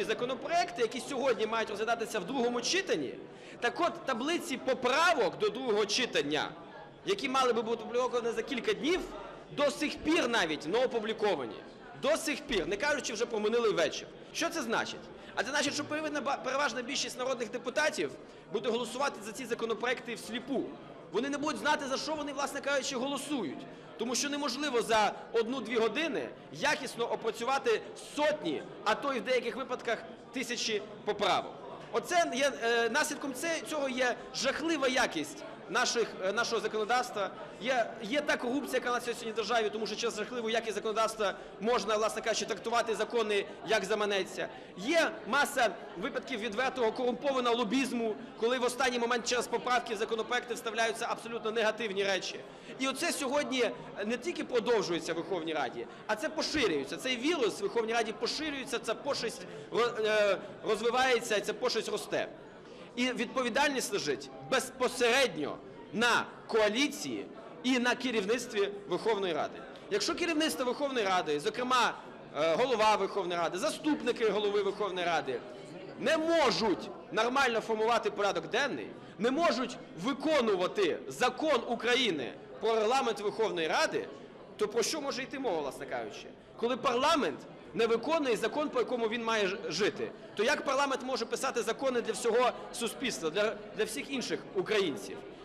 Законопроекти, які сьогодні мають розглядатися в другому читанні, так от таблиці поправок до другого читання, які мали би бути опубліковані за кілька днів, до сих пір навіть не опубліковані. До сих пір, не кажучи вже про минулий вечір. Що це значить? А це значить, що переважна більшість народних депутатів буде голосувати за ці законопроекти всліпу. Вони не будуть знати, за що вони, власне кажучи, голосують. Тому що неможливо за одну-дві години якісно опрацювати сотні, а то й в деяких випадках тисячі поправок. Оце є е, наслідком цього є жахлива якість наших, е, нашого законодавства. Є, є та корупція, яка на сьогодні в державі, тому що через жахливу якість законодавства можна, власне кажучи, трактувати закони як заманеться. Є маса випадків відвертого корумпованого лобізму, коли в останній момент через поправки в законопроекти вставляються абсолютно негативні речі. І оце сьогодні не тільки продовжується в Верховній Раді, а це поширюється. Цей вірус в Верховній Раді поширюється, ця пошесть е, розвивається, ця пошесть росте. І відповідальність лежить безпосередньо на коаліції і на керівництві Верховної Ради. Якщо керівництво Верховної Ради, зокрема е, голова Верховної Ради, заступники голови Верховної Ради, не можуть нормально формувати порядок денний, не можуть виконувати закон України про регламент Верховної Ради, то про що може йти мова, власне кажучи? Коли парламент не виконує закон, по якому він має жити, то як парламент може писати закони для всього суспільства, для, всіх інших українців?